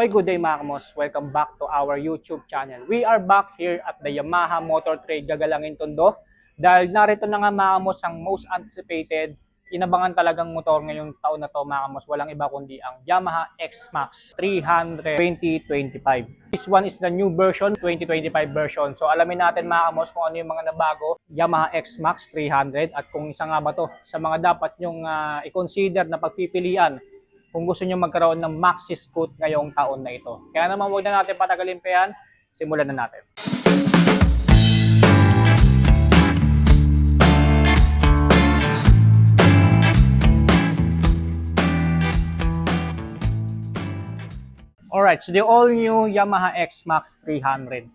Oy, good day mga kamos. Welcome back to our YouTube channel. We are back here at the Yamaha Motor Trade Gagalangin Tondo. Dahil narito na nga mga kamos ang most anticipated, inabangan talagang motor ngayong taon na to mga kamos. Walang iba kundi ang Yamaha X-Max 300 2025. This one is the new version, 2025 version. So alamin natin mga kamos kung ano yung mga nabago Yamaha X-Max 300 at kung isa nga ba to sa mga dapat nyong ah, i-consider na pagpipilian kung gusto nyo magkaroon ng maxi scoot ngayong taon na ito. Kaya naman huwag na natin patagalin pa yan, simulan na natin. Alright, so the all new Yamaha X-Max 300.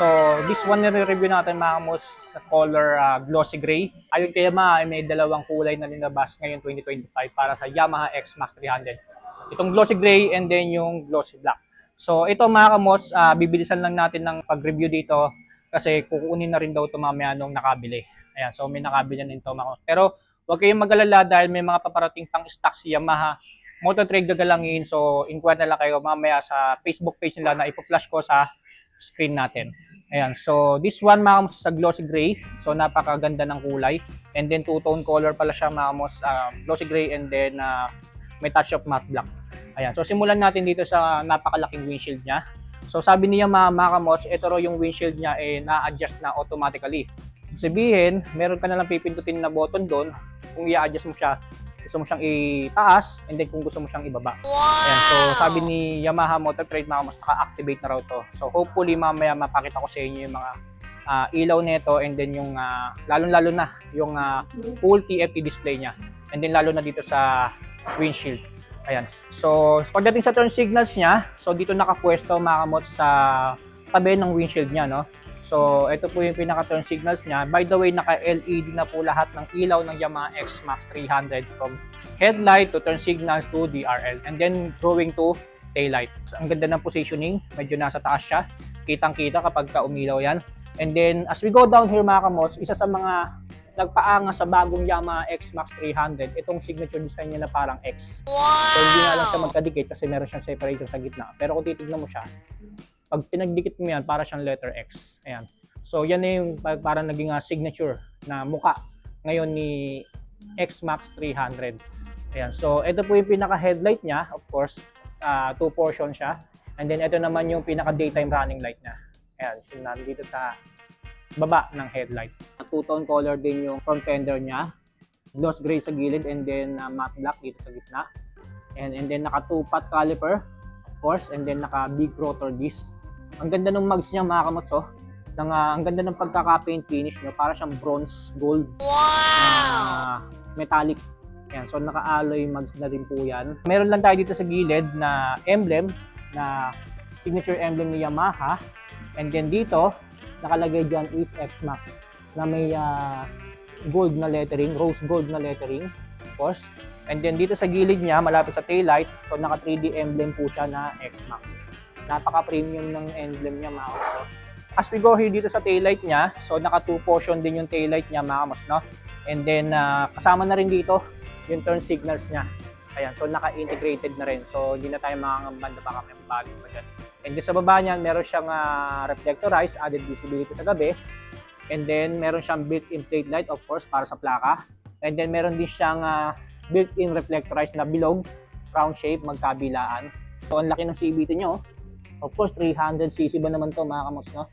So, this one nire-review natin mga kamos sa color ah, glossy gray. Ayon kay Yamaha ay may dalawang kulay na linabas ngayon 2025 para sa Yamaha X-Max 300. Itong glossy gray and then yung glossy black. So, ito mga kamos, ah, bibilisan lang natin ng pag-review dito kasi kukunin na rin daw ito mamaya nung nakabili. Ayan, so may nakabili na ito mga kamos. Pero, huwag kayong mag-alala dahil may mga paparating pang stock si Yamaha Motor Trade gagalangin. So, inquire na lang kayo mamaya sa Facebook page nila na ipo-flash ko sa screen natin. Ayan. So, this one, mga kamos, sa glossy gray. So, napakaganda ng kulay. And then, two-tone color pala siya, mga kamos, ah, glossy gray and then ah, may touch of matte black. Ayan. So, simulan natin dito sa napakalaking windshield niya. So, sabi niya, mga, kamos, ito raw yung windshield niya eh, na-adjust na automatically. Sabihin, meron ka na lang pipindutin na button doon kung i-adjust mo siya gusto mo siyang itaas and then kung gusto mo siyang ibaba. Ayan, so sabi ni Yamaha Motor Trade mga mas naka-activate na raw to. So hopefully mamaya mapakita ko sa inyo yung mga ah, ilaw nito and then yung ah, lalong-lalo na yung ah, full TFT display niya. And then lalo na dito sa windshield. Ayan. So pagdating sa turn signals niya, so dito nakapwesto mga kamot sa tabi ng windshield niya, no? So, ito po yung pinaka-turn signals niya. By the way, naka-LED na po lahat ng ilaw ng Yamaha X-Max 300 from headlight to turn signals to DRL. And then, going to taillight. So, ang ganda ng positioning. Medyo nasa taas siya. Kitang-kita kapag ka umilaw yan. And then, as we go down here mga kamos, isa sa mga nagpaanga sa bagong Yamaha X-Max 300, itong signature design niya na parang X. So, hindi nga lang siya magkadikit kasi meron siyang separator sa gitna. Pero kung titignan mo siya, pag pinagdikit mo yan, para siyang letter X. Ayan. So, yan na yung pa- parang naging ah, signature na muka ngayon ni X-Max 300. Ayan. So, ito po yung pinaka-headlight niya. Of course, ah, two portion siya. And then, ito naman yung pinaka-daytime running light niya. Ayan. So, nandito sa baba ng headlight. Two-tone color din yung front fender niya. Gloss gray sa gilid and then ah, matte black dito sa gitna. And, and then, naka two-pot caliper of course, and then naka big rotor disc. Ang ganda ng mugs niya mga kamotso. Nang, ah, ang ganda ng pagkaka-paint finish niya, para siyang bronze gold na metallic. Yan, so naka-alloy mugs na rin po yan. Meron lang tayo dito sa gilid na emblem na signature emblem ni Yamaha. And then dito, nakalagay dyan is X-Max na may ah, gold na lettering, rose gold na lettering, of course. And then dito sa gilid niya, malapit sa taillight, so naka 3D emblem po siya na X-Max. Napaka-premium ng emblem niya mga kamos. As we go here dito sa taillight niya, so naka two portion din yung taillight niya mga kamos, no? And then ah, kasama na rin dito yung turn signals niya. Ayan, so naka-integrated na rin. So hindi na tayo makakabanda pa kami bago pa dyan. And sa baba niyan, meron siyang ah, reflectorized added visibility sa gabi. And then meron siyang built-in plate light of course para sa plaka. And then meron din siyang ah, built-in reflectorized na bilog, round shape, magkabilaan. So ang laki ng CVT niyo. Of course, 300cc ba naman to mga kamos, no?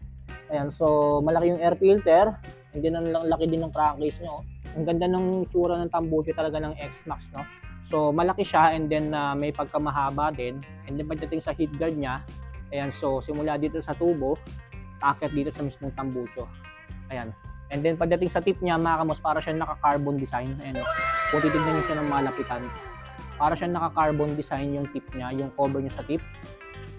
Ayan, so malaki yung air filter. And then ang la- laki din ng crankcase niyo. Ang ganda ng tsura ng tambucho talaga ng X-Max, no? So malaki siya and then ah, may pagkamahaba din. And then pagdating sa heat guard niya, ayan, so simula dito sa tubo, akit dito sa mismong tambucho. Ayan. And then pagdating sa tip niya, mga para siya naka-carbon design. Ayan, kung titignan niyo siya ng malapitan, para siya naka-carbon design yung tip niya, yung cover niya sa tip.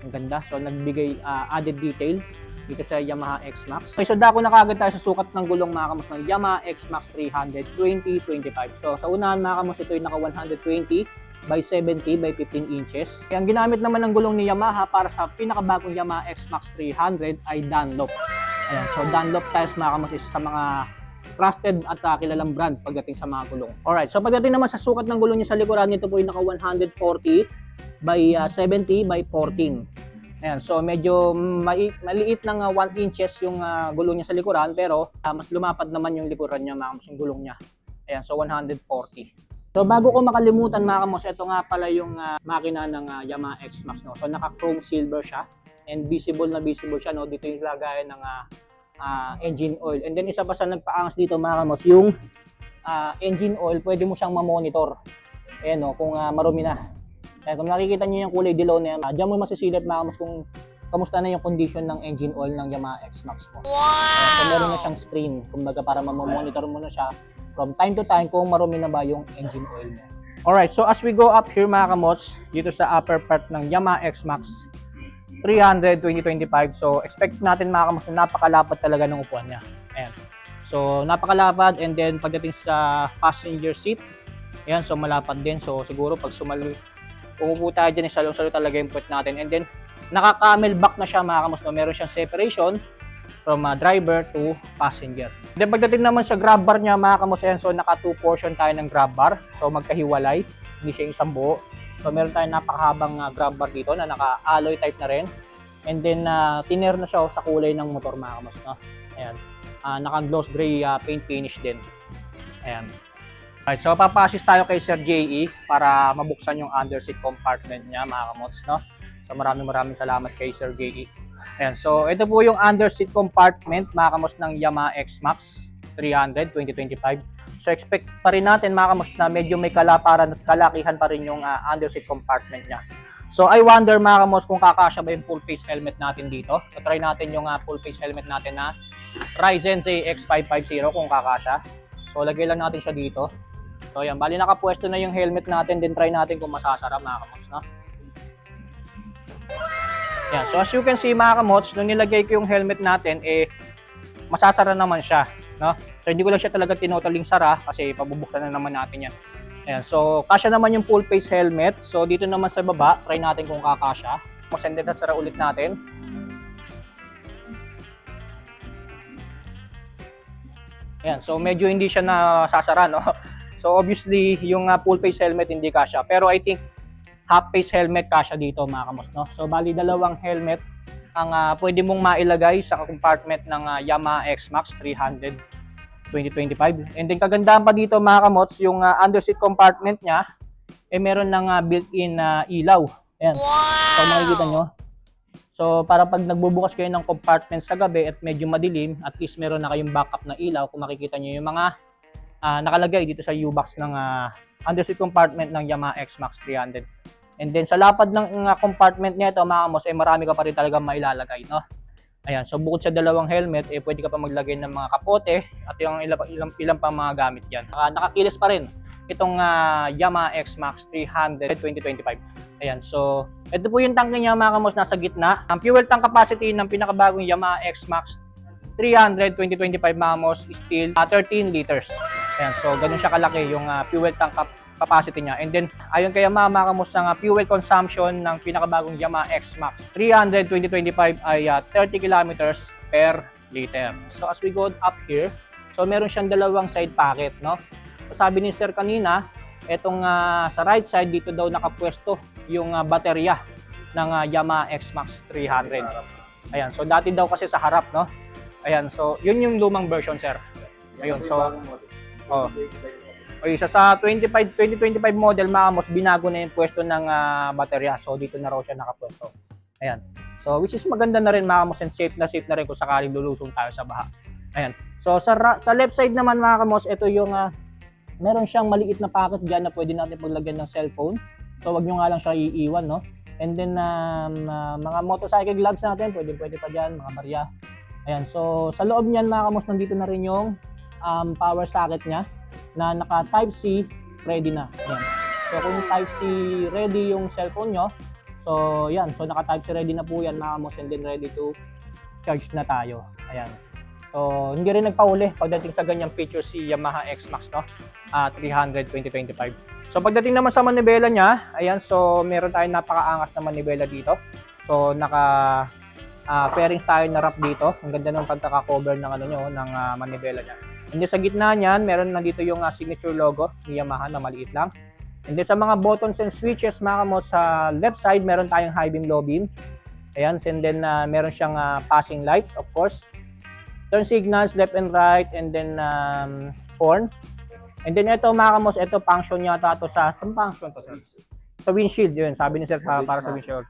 Ang ganda. So nagbigay ah, added detail dito sa Yamaha X-Max. Okay, so dako na kagad tayo sa sukat ng gulong mga ng Yamaha X-Max 300 2025. So sa unahan mga ito ay naka 120 by 70 by 15 inches. Kaya ang ginamit naman ng gulong ni Yamaha para sa pinakabagong Yamaha X-Max 300 ay Dunlop. Ayan, so Dunlop tires mga kamos isa sa mga trusted at uh, kilalang brand pagdating sa mga gulong. Alright, so pagdating naman sa sukat ng gulong niya sa likuran, ito po ay naka 140 by uh, 70 by 14. Ayan, so medyo mai- maliit ng 1 inches yung ah, gulong niya sa likuran pero ah, mas lumapad naman yung likuran niya mga kamos, yung gulong niya. Ayan, so 140. So bago ko makalimutan mga kamos, ito nga pala yung ah, makina ng ah, Yamaha X-Max. No? So naka-chrome silver siya and visible na visible siya. No? Dito yung lagayan ng ah, ah, engine oil. And then isa pa sa nagpaangas dito mga kamos, yung ah, engine oil, pwede mo siyang ma-monitor. Ayan no, kung ah, marumi na. Ayan, kung nakikita niyo yung kulay dilaw na yan, ah, diyan mo masisilip mga kamos kung kamusta na yung condition ng engine oil ng Yamaha X-Max mo. Ayan, so meron na siyang screen, kumbaga para mamonitor mo na siya from time to time kung marumi na ba yung engine oil mo. Alright, so as we go up here mga kamots, dito sa upper part ng Yamaha X-Max 300 2025. So expect natin mga kamots na napakalapad talaga ng upuan niya. Ayan. So napakalapad and then pagdating sa passenger seat, ayan, so malapad din. So siguro pag sumali, umupo tayo dyan, salong-salo talaga yung puwet natin. And then naka-camel back na siya mga kamots. No? Meron siyang separation from uh, driver to passenger. Then pagdating naman sa grab bar niya mga kamos, ayan, so naka two portion tayo ng grab bar. So magkahiwalay, hindi siya isang buo. So meron tayong napakahabang uh, grab bar dito na naka-alloy type na rin. And then uh, tiner na siya sa kulay ng motor mga. No? Ayan. Uh, naka-gloss gray uh, paint finish din. Ayan. Alright, so papasis tayo kay Sir JE para mabuksan yung underseat compartment niya mga kamots. No? So maraming maraming salamat kay Sir JE. Ayan, so ito po yung underseat compartment mga kamos ng Yamaha X-Max 300 2025. So expect pa rin natin mga kamos na medyo may kalaparan at kalakihan pa rin yung ah, underseat compartment niya. So I wonder mga kamos kung kakasya ba yung full face helmet natin dito. So try natin yung ah, full face helmet natin na Ryzen ZX550 kung kakasya. So lagay lang natin siya dito. So yan, bali nakapwesto na yung helmet natin, din try natin kung masasara mga kamos, no? Yan. So as you can see mga kamots, nung nilagay ko yung helmet natin, eh, masasara naman siya. No? So hindi ko lang siya talaga tinotaling sara kasi pabubuksan na naman natin yan. Ayan. So kasya naman yung full face helmet. So dito naman sa baba, try natin kung kakasya. Masende na sara ulit natin. Ayan. So medyo hindi siya nasasara. No? So obviously, yung uh, full face helmet hindi kasya. Pero I think half face helmet kasya dito mga kamos no. So bali dalawang helmet ang ah, pwede mong mailagay sa compartment ng ah, Yamaha X-Max 300 2025. And then kagandahan pa dito mga kamots, yung ah, underseat compartment niya eh meron ng ah, built-in na ilaw. Ayan. So makikita nyo. So para pag nagbubukas kayo ng compartment sa gabi at medyo madilim, at least meron na kayong backup na ilaw kung makikita nyo yung mga ah, nakalagay dito sa U-box ng ah, underseat compartment ng Yamaha X-Max 300. And then sa lapad ng uh, compartment niya ito mga kamos, eh marami ka pa rin talaga mailalagay, no? Ayan, so bukod sa dalawang helmet, eh pwede ka pa maglagay ng mga kapote at yung ilang, ilang, ilang pa mga gamit yan. Uh, nakakilis pa rin itong uh, Yamaha X-Max 300 2025. Ayan, so ito po yung tanke niya mga kamos nasa gitna. Ang fuel tank capacity ng pinakabagong Yamaha X-Max 300 2025 mga kamos is still uh, 13 liters. Ayan, so ganun siya kalaki yung uh, fuel tank cap capacity niya. And then, ayon kay Yamaha, ang uh, fuel consumption ng pinakabagong Yamaha X-Max 300 2025 ay uh, 30 kilometers per liter. So, as we go up here, so meron siyang dalawang side pocket, no? So, sabi ni Sir kanina, etong uh, sa right side dito daw nakapwesto yung uh, baterya ng uh, Yamaha X-Max 300. Ayan, so dati daw kasi sa harap, no? Ayan, so yun yung lumang version, sir. Ayun, so oh. Okay, isa sa 25 2025 model mga kamos, binago na yung pwesto ng ah, baterya. So dito na raw siya nakapwesto. Ayan. So which is maganda na rin mga kamos and safe na safe na rin kung sakaling lulusong tayo sa baha. Ayan. So sa sa left side naman mga kamos, ito yung ah, meron siyang maliit na pocket diyan na pwede natin paglagyan ng cellphone. So wag niyo nga lang siya iiwan, no? And then um, ah, mga motorcycle gloves natin, pwede pwede pa diyan, mga barya. Ayan. So sa loob niyan mga kamos, nandito na rin yung um, power socket niya na naka type C ready na. Ayan. So kung type C ready yung cellphone nyo, so yan, so naka type C ready na po yan mga kamos and then ready to charge na tayo. Ayan. So hindi rin nagpauli pagdating sa ganyang feature si Yamaha X-Max no. Ah 300 2025. So pagdating naman sa manibela niya, ayan so meron tayong napakaangas na manibela dito. So naka ah, fairings tayo na wrap dito. Ang ganda ng pagkaka-cover ng ano nyo, ng ah, manibela niya. And then sa gitna niyan, meron na dito yung uh, signature logo ni Yamaha na maliit lang. And then sa mga buttons and switches mga kamo, sa left side meron tayong high beam, low beam. Ayan, and then uh, meron siyang uh, passing light, of course. Turn signals, left and right, and then um, horn. And then ito mga kamos, ito function yata to sa, saan function to sir? Sa windshield, yun. Sabi ni sir sa, para sa windshield.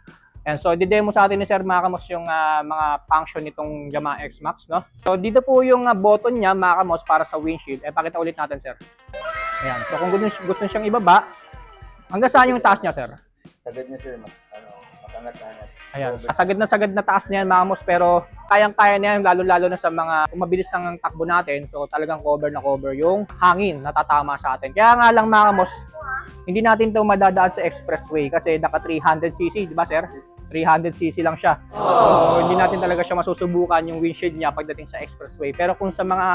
And so, di-demo sa atin ni Sir mga kamos yung ah, mga function nitong Yamaha X Max, no? So, dito po yung ah, button niya, mga kamos, para sa windshield. Eh, pakita ulit natin, sir. Ayan. So, kung gusto, gusto siyang ibaba, hanggang saan yung taas niya, sir? Sagad niya sir, mas, ano, makangat-angat. Ayan. Sagad na sagad na taas niyan, mga kamos, pero kayang-kaya niya, lalo-lalo na sa mga kung mabilis ng takbo natin. So, talagang cover na cover yung hangin na tatama sa atin. Kaya nga lang, mga kamos, hindi natin to madadaan sa expressway kasi naka 300cc, di ba, sir? 300cc lang siya. So, hindi natin talaga siya masusubukan yung windshield niya pagdating sa expressway. Pero kung sa mga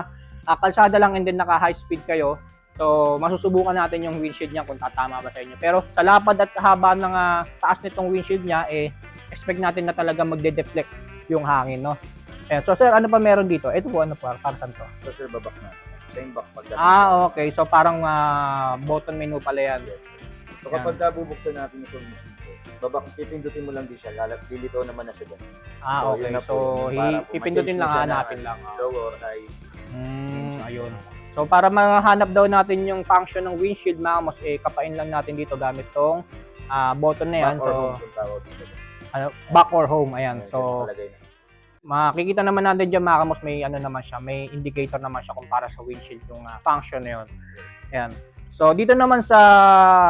ah, kalsada lang and then naka high speed kayo, so masusubukan natin yung windshield niya kung tatama ba sa inyo. Pero sa lapad at haba ng ah, taas nitong windshield niya, eh, expect natin na talaga magde-deflect yung hangin, no? Ayan. So, sir, ano pa meron dito? Ito po, ano pa? Para saan to? So sir, babak na. Same back pagdating. Ah, okay. So, parang ah, button menu pala yan. Yes. So kapag nabubuksan natin yung solution babak, pipindutin mo lang di siya, lalat, lilito naman na siya dyan. Ah, So, okay. yun na So, po, para hi- po pipindutin ma-change lang, mo siya na, hanapin lang. ah. Low or high. Mm, ayun. So para mahanap daw natin yung function ng windshield mga kamos, eh kapain lang natin dito gamit tong ah, button na yan. Back or So home, kung tawag dito. ano, back or home, ayan. Ayan, So na. Makikita naman natin dyan mga kamos, may ano naman siya, may indicator naman siya kung para sa windshield yung ah, function na yun. Ayan. So dito naman sa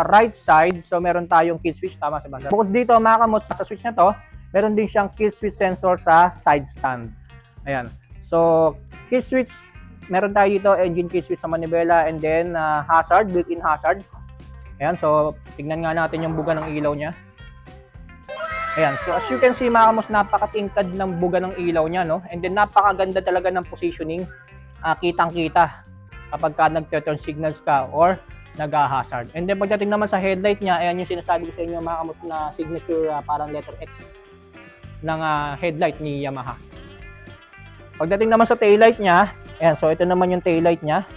right side, so meron tayong kill switch, tama sa banda. Bukod dito mga kamos, sa switch na to, meron din siyang kill switch sensor sa side stand. Ayan. So kill switch, meron tayo dito engine kill switch sa manibela and then ah, hazard, built-in hazard. Ayan, so tignan nga natin yung buga ng ilaw niya. Ayan, so as you can see mga kamos, napakatingkad ng buga ng ilaw niya, no? And then napakaganda talaga ng positioning. Ah, kitang-kita kapag ka nag-turn signals ka or nag-hazard. And then pagdating naman sa headlight niya, ayan yung sinasabi ko sa inyo mga kamos na signature ah, parang letter X ng ah, headlight ni Yamaha. Pagdating naman sa taillight niya, ayan, so ito naman yung taillight niya.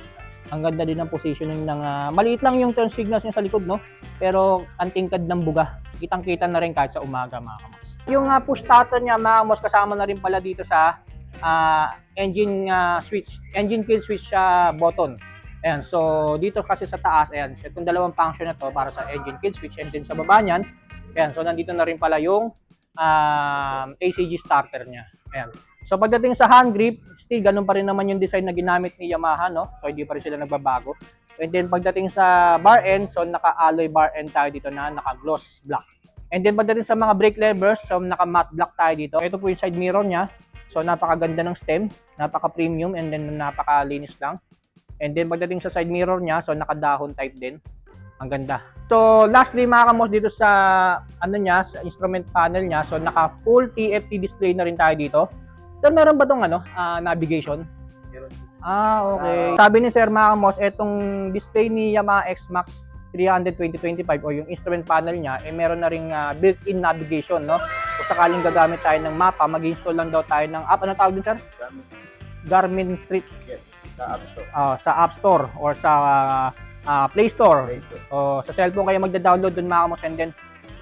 Ang ganda din ng positioning ng ah, maliit lang yung turn signals niya sa likod, no? Pero ang tingkad ng buga. Kitang-kita na rin kahit sa umaga, mga kamos. Yung ah, push starter niya, mga kamos, kasama na rin pala dito sa ah, engine ah, switch, engine kill switch siya button. Ayan, so dito kasi sa taas, ayan, so itong dalawang function na to para sa engine kill switch and then sa baba niyan, ayan, so nandito na rin pala yung um, ACG starter niya. Ayan. So pagdating sa hand grip, still ganun pa rin naman yung design na ginamit ni Yamaha, no? So hindi pa rin sila nagbabago. And then pagdating sa bar end, so naka-alloy bar end tayo dito na naka-gloss black. And then pagdating sa mga brake levers, so naka-matte black tayo dito. Ito po yung side mirror niya. So napakaganda ng stem, napaka-premium and then napakalinis lang. And then pagdating sa side mirror niya, so nakadahon type din. Ang ganda. So lastly mga kamos dito sa ano niya, sa instrument panel niya, so naka full TFT display na rin tayo dito. Sir, meron ba tong ano, ah, navigation? Meron. Ah, okay. Sabi ni Sir mga kamos, etong display ni Yamaha X Max 300 2025 o yung instrument panel niya, eh meron na ring ah, built-in navigation, no? Kung sakaling gagamit tayo ng mapa, mag-install lang daw tayo ng app. Ano tawag din, Sir? Gamit. Garmin Street Yes, sa App Store. ah, sa App Store or sa ah, Play Store. Play Store. O sa cellphone kayo magda-download dun mga kamos and then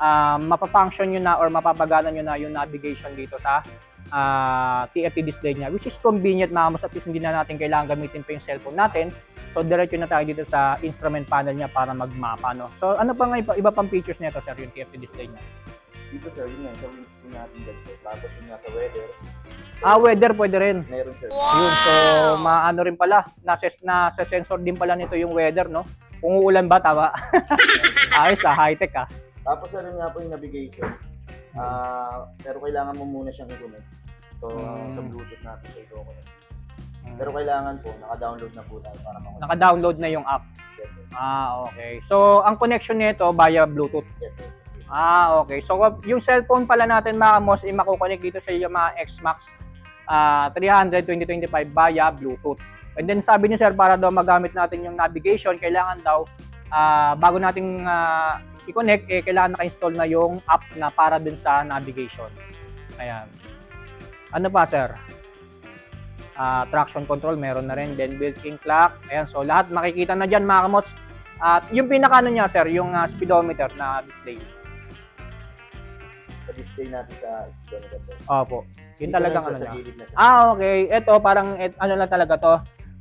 ah, mapafunction nyo na or mapapagana nyo na yung navigation dito sa ah, TFT display niya which is convenient mga kamos at least hindi na natin kailangan gamitin pa yung cellphone natin. So diretso na tayo dito sa instrument panel niya para magmapa no. So ano pa nga iba, iba pang features nito sir yung TFT display niya? Dito sir, yun nga, sa windscreen natin dyan sir. Tapos yun nga sa weather. Ah, weather pwede rin. Meron sir. Yun, so maano rin pala, nasa, nasa sensor din pala nito yung weather, no? Kung uulan ba, tama? Ayos ah, high-tech ah. Tapos sir, yun nga po yung navigation. Ah, pero kailangan mo muna siyang i-connect. So, Mm. sa Bluetooth natin siya i-connect. Pero kailangan po, naka-download na po tayo para makonect. Naka-download na yung app. Yes, sir. Ah, okay. So, ang connection nito via Bluetooth. Yes, sir. Ah, okay. So, yung cellphone pala natin mga kamos, ay makukonect dito sa Yamaha X Max ah, 300 2025 via Bluetooth. And then sabi ni sir, para daw magamit natin yung navigation, kailangan daw, ah, bago nating ah, i-connect, eh, kailangan naka-install na yung app na para dun sa navigation. Ayan. Ano pa, sir? Ah, traction control, meron na rin. Then built-in clock. Ayan, so lahat makikita na dyan mga kamots. At yung pinaka ano niya, sir, yung ah, speedometer na display. display natin sa ganito. Opo. Yun talagang ano niya. Sa. Ah, okay. Ito, parang, et, ano lang talaga to.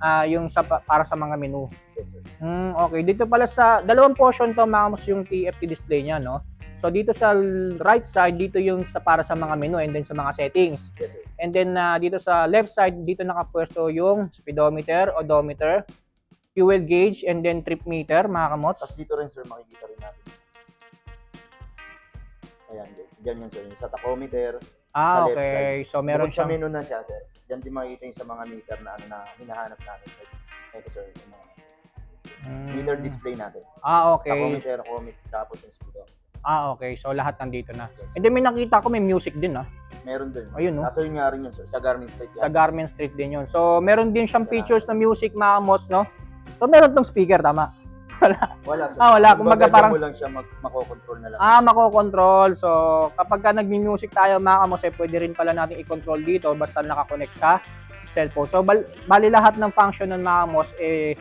Ah, yung sa, pa- para sa mga menu. Yes, sir. Hmm, okay. Dito pala sa, dalawang portion to, mga kamos, yung TFT display niya, no? So, dito sa right side, dito yung sa para sa mga menu and then sa mga settings. Yes, sir. And then, ah, dito sa left side, dito nakapwesto yung speedometer, odometer, fuel gauge, and then trip meter, mga kamots. Tapos dito rin, sir, makikita rin natin. Ayan, dyan yan, sir. Yung sa tachometer. Ah, sa left okay. So, meron Bukod sa siyang... menu na siya, sir. Dyan din makikita yung sa mga meter na ano na hinahanap natin. Ito, sir. Yung mga Hmm. meter display natin. Ah, okay. Tachometer, odometer, tapos yung speedometer. Ah, okay. So, lahat nandito na. Yes, sir. And then, may nakita ko, may music din, ah. Meron din. Ayun, no? Kaso yun nga rin yun, sir. Sa Garmin Street. Sa Garmin Street din yun. So, meron din siyang features na music, mga kamos, no? So, meron tong speaker, tama? Wala, sir. Ah, wala. Kumbaga, parang- mo lang siya mag makokontrol na lang. Ah, makokontrol. So, kapag ka nagmi-music tayo, mga kamos, eh, pwede rin pala natin i-control dito basta nakakonect sa cellphone. So, bal- bali lahat ng function ng mga kamos, eh,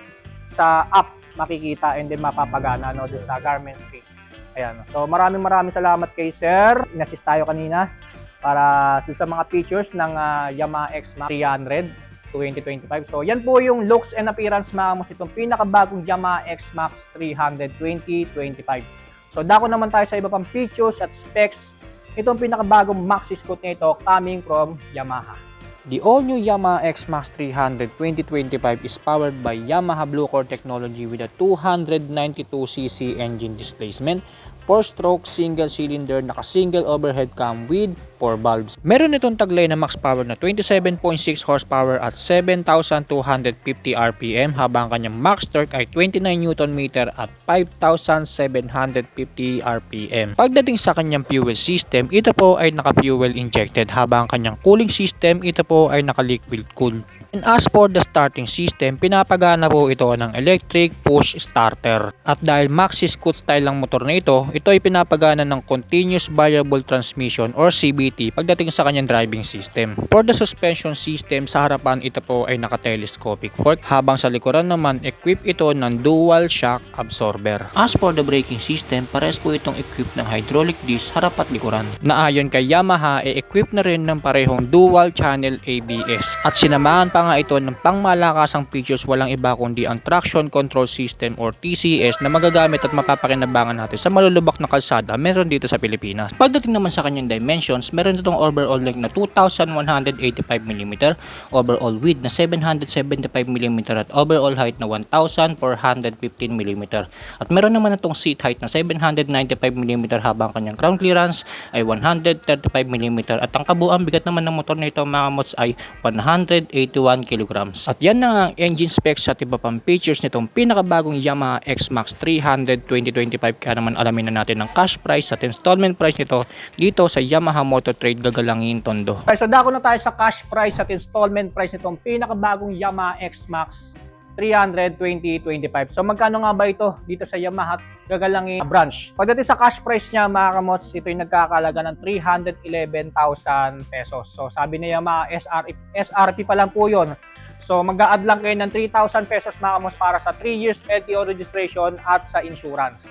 sa app makikita and then mapapagana no, sa Garmin Street. Ayan. So, maraming maraming salamat kay Sir. Inassist tayo kanina para sa mga features ng ah, Yamaha X Max 300 2025. So, yan po yung looks and appearance mga kamos itong pinakabagong Yamaha X Max 300 2025. So, dako naman tayo sa iba pang features at specs. Itong pinakabagong maxi scoot nito coming from Yamaha. The all-new Yamaha X Max 300 2025 is powered by Yamaha Blue Core technology with a 292cc engine displacement, 4-stroke single cylinder naka-single overhead cam with 4 valves. Meron itong taglay na max power na 27.6 horsepower at 7,250 RPM habang kanyang max torque ay 29 Nm at 5,750 RPM. Pagdating sa kanyang fuel system, ito po ay naka-fuel injected habang kanyang cooling system ito po ay naka-liquid cool. And as for the starting system, pinapagana po ito ng electric push starter. At dahil maxi scoot style ang motor na ito, ito ay pinapagana ng continuous variable transmission or CVT pagdating sa kanyang driving system. For the suspension system, sa harapan ito po ay naka-telescopic fork habang sa likuran naman equip ito ng dual shock absorber. As for the braking system, pares po itong equipped ng hydraulic disc harap at likuran. Na ayon kay Yamaha, e-equip na rin ng parehong dual channel ABS. At sinamahan pa nga ito ng pangmalakasang features walang iba kundi ang traction control system or TCS na magagamit at mapapakinabangan natin sa malulubak na kalsada meron dito sa Pilipinas. Pagdating naman sa kanyang dimensions, meron itong overall length na 2,185mm, overall width na 775mm at overall height na 1,415mm. At meron naman itong seat height na 795mm habang kanyang ground clearance ay 135mm at ang kabuang bigat naman ng motor na ito mga mods ay 181 kilograms. At yan na ang engine specs at iba pang features nitong pinakabagong Yamaha X-Max 300 2025 kaya naman alamin na natin ang cash price at installment price nito dito sa Yamaha Motor Trade Gagalangin Tondo. Okay, so dako na tayo sa cash price at installment price nitong pinakabagong Yamaha X-Max 300 2025. So magkano nga ba ito dito sa Yamaha Gagalangin branch? Pagdating sa cash price niya mga kamots, ito yung nagkakalaga ng 311,000 pesos. So sabi ni Yamaha SRP, SRP pa lang po yun. So mag-a-add lang kayo ng 3,000 pesos mga kamots para sa 3 years LTO registration at sa insurance.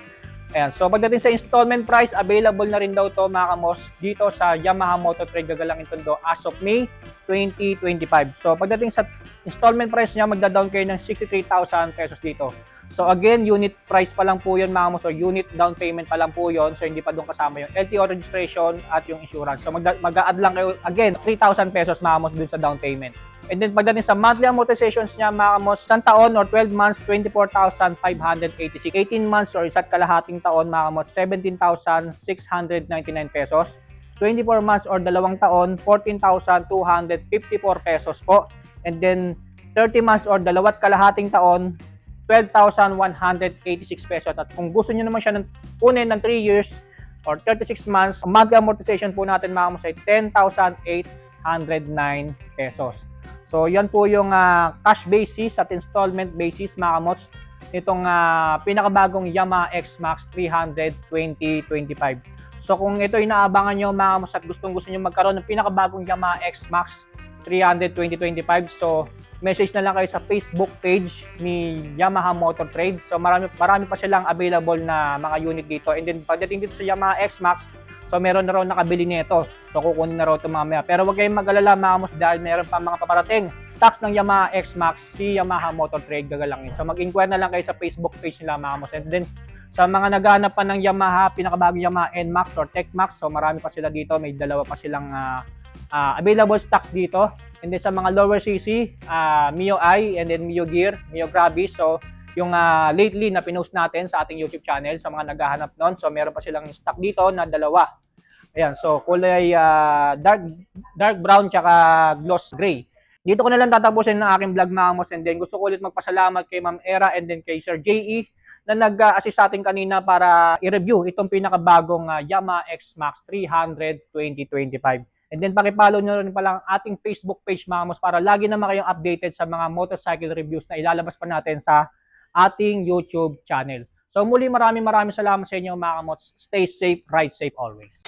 Ayan. So pagdating sa installment price, available na rin daw to mga kamos dito sa Yamaha Motor Trade Gagalangin Tondo as of May 2025. So pagdating sa installment price niya, magda-down kayo ng 63,000 pesos dito. So again, unit price pa lang po yun mga kamos. So unit down payment pa lang po yun. So hindi pa doon kasama yung LTO registration at yung insurance. So mag- mag-a-add lang kayo again 3,000 pesos mga kamos dun sa down payment. And then pagdating sa monthly amortizations niya mga kamos, isang taon or 12 months, 24,586. 18 months or isa't kalahating taon mga kamos, 17,699 pesos. 24 months or dalawang taon, 14,254 pesos po. And then 30 months or dalawat kalahating taon, 12,186 pesos. At kung gusto niyo naman siya ng kunin ng 3 years or 36 months, monthly amortization po natin mga kamos ay 10,809 pesos. So, yan po yung ah, cash basis at installment basis mga kamots nitong ah, pinakabagong Yamaha X-Max 300 2025. So, kung ito inaabangan nyo mga kamots at gustong gusto nyo magkaroon ng pinakabagong Yamaha X-Max 300 2025, so message na lang kayo sa Facebook page ni Yamaha Motor Trade. So, marami, marami pa silang available na mga unit dito. And then, pagdating dito sa Yamaha X-Max, so meron na raw nakabili nito. So kukunin na raw ito mamaya. Pero huwag kayong mag-alala mga kamos dahil meron pa mga paparating. Stocks ng Yamaha X-Max, si Yamaha Motor Trade gagalangin. So mag-inquire na lang kayo sa Facebook page nila mga kamos. And then sa mga naghahanap pa ng Yamaha, pinakabagong Yamaha NMAX or TechMax, so marami pa sila dito. May dalawa pa silang ah, ah, available stocks dito. And then sa mga lower CC, ah, Mio I and then Mio Gear, Mio Gravis. So yung ah, lately na pinost natin sa ating YouTube channel sa mga naghahanap noon. So meron pa silang stock dito na dalawa. Ayan, so kulay ah, dark dark brown tsaka gloss gray. Dito ko na lang tatapusin ng aking vlog mga amos and then gusto ko ulit magpasalamat kay Ma'am Era and then kay Sir JE na nag-assist sa atin kanina para i-review itong pinakabagong ah, Yamaha X Max 300 2025. And then pakipollow nyo rin pala ang ating Facebook page mga amos para lagi naman kayong updated sa mga motorcycle reviews na ilalabas pa natin sa ating YouTube channel. So muli maraming maraming salamat sa inyo mga kamots. Stay safe, ride safe always.